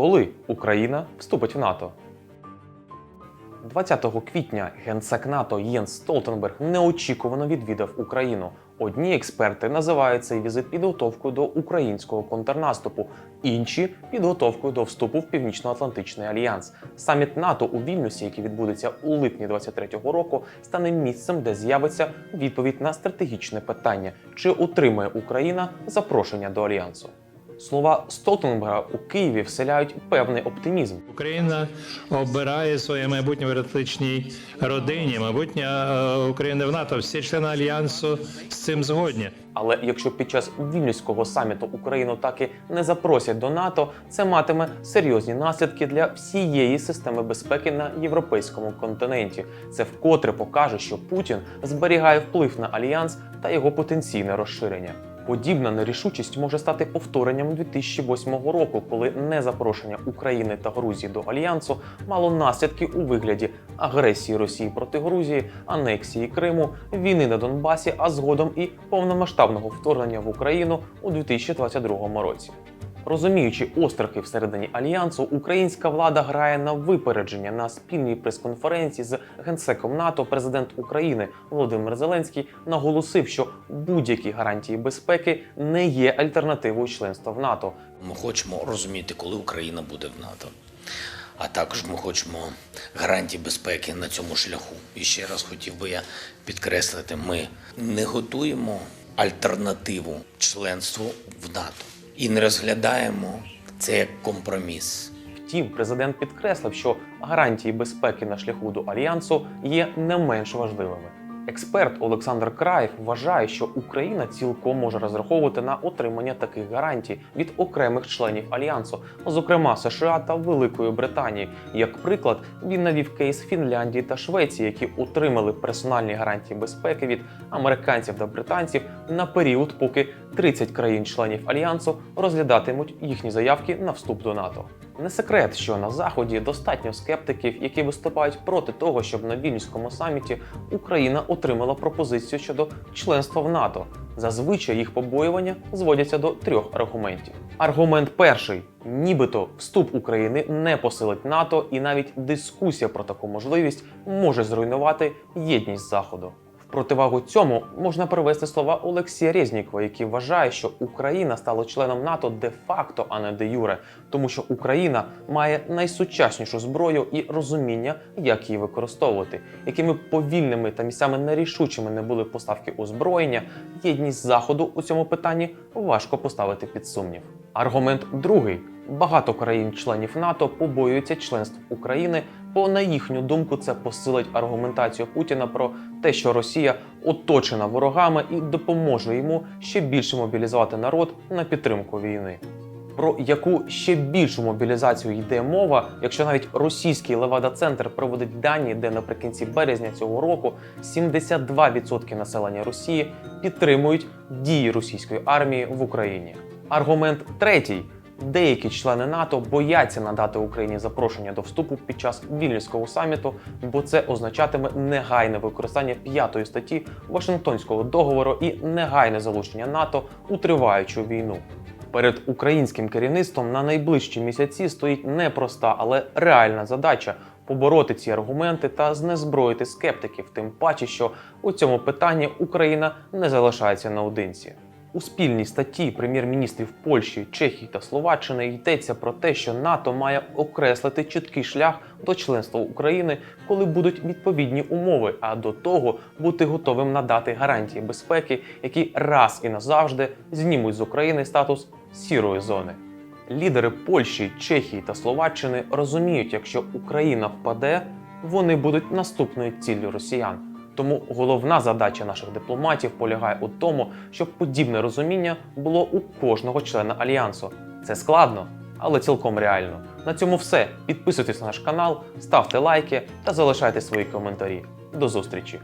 Коли Україна вступить в НАТО? 20 квітня генсек НАТО Єнс Столтенберг неочікувано відвідав Україну. Одні експерти називають цей візит підготовкою до українського контрнаступу, інші підготовкою до вступу в Північно-Атлантичний альянс. Саміт НАТО у Вільнюсі, який відбудеться у липні 23-го року, стане місцем, де з'явиться відповідь на стратегічне питання: чи отримає Україна запрошення до альянсу? Слова Столтенберга у Києві вселяють певний оптимізм. Україна обирає своє майбутнє в ератичній родині. Майбутнє е, України в НАТО. Всі члени альянсу з цим згодні. Але якщо під час вільнюського саміту Україну так і не запросять до НАТО, це матиме серйозні наслідки для всієї системи безпеки на європейському континенті. Це вкотре покаже, що Путін зберігає вплив на альянс та його потенційне розширення. Подібна нерішучість може стати повторенням 2008 року, коли незапрошення України та Грузії до альянсу мало наслідки у вигляді агресії Росії проти Грузії, анексії Криму, війни на Донбасі, а згодом і повномасштабного вторгнення в Україну у 2022 році. Розуміючи острахи всередині альянсу, українська влада грає на випередження на спільній прес-конференції з генсеком НАТО. Президент України Володимир Зеленський наголосив, що будь-які гарантії безпеки не є альтернативою членства в НАТО. Ми хочемо розуміти, коли Україна буде в НАТО. А також ми хочемо гарантій безпеки на цьому шляху. І ще раз хотів би я підкреслити: ми не готуємо альтернативу членству в НАТО і не розглядаємо це як компроміс. Втім, президент підкреслив, що гарантії безпеки на шляху до альянсу є не менш важливими. Експерт Олександр Краєв вважає, що Україна цілком може розраховувати на отримання таких гарантій від окремих членів альянсу, зокрема США та Великої Британії. Як приклад, він навів кейс Фінляндії та Швеції, які отримали персональні гарантії безпеки від американців та британців на період, поки 30 країн-членів альянсу розглядатимуть їхні заявки на вступ до НАТО. Не секрет, що на заході достатньо скептиків, які виступають проти того, щоб на вільнюському саміті Україна отримала пропозицію щодо членства в НАТО. Зазвичай їх побоювання зводяться до трьох аргументів. Аргумент перший: нібито вступ України не посилить НАТО, і навіть дискусія про таку можливість може зруйнувати єдність Заходу. Противагу цьому можна привести слова Олексія Резнікова, який вважає, що Україна стала членом НАТО де-факто, а не де-юре, тому що Україна має найсучаснішу зброю і розуміння, як її використовувати. Якими повільними та місцями нерішучими не були поставки озброєння, єдність заходу у цьому питанні важко поставити під сумнів. Аргумент другий. Багато країн-членів НАТО побоюються членства України, бо на їхню думку це посилить аргументацію Путіна про те, що Росія оточена ворогами і допоможе йому ще більше мобілізувати народ на підтримку війни. Про яку ще більшу мобілізацію йде мова, якщо навіть російський Левада-центр проводить дані, де наприкінці березня цього року 72% населення Росії підтримують дії російської армії в Україні. Аргумент третій. Деякі члени НАТО бояться надати Україні запрошення до вступу під час вільнюського саміту, бо це означатиме негайне використання п'ятої статті Вашингтонського договору і негайне залучення НАТО у триваючу війну. Перед українським керівництвом на найближчі місяці стоїть непроста, але реальна задача побороти ці аргументи та знезброїти скептиків, тим паче, що у цьому питанні Україна не залишається наодинці. У спільній статті прем'єр-міністрів Польщі, Чехії та Словаччини йдеться про те, що НАТО має окреслити чіткий шлях до членства України, коли будуть відповідні умови, а до того бути готовим надати гарантії безпеки, які раз і назавжди знімуть з України статус сірої зони. Лідери Польщі, Чехії та Словаччини розуміють, якщо Україна впаде, вони будуть наступною ціллю росіян. Тому головна задача наших дипломатів полягає у тому, щоб подібне розуміння було у кожного члена альянсу. Це складно, але цілком реально. На цьому все. Підписуйтесь на наш канал, ставте лайки та залишайте свої коментарі. До зустрічі!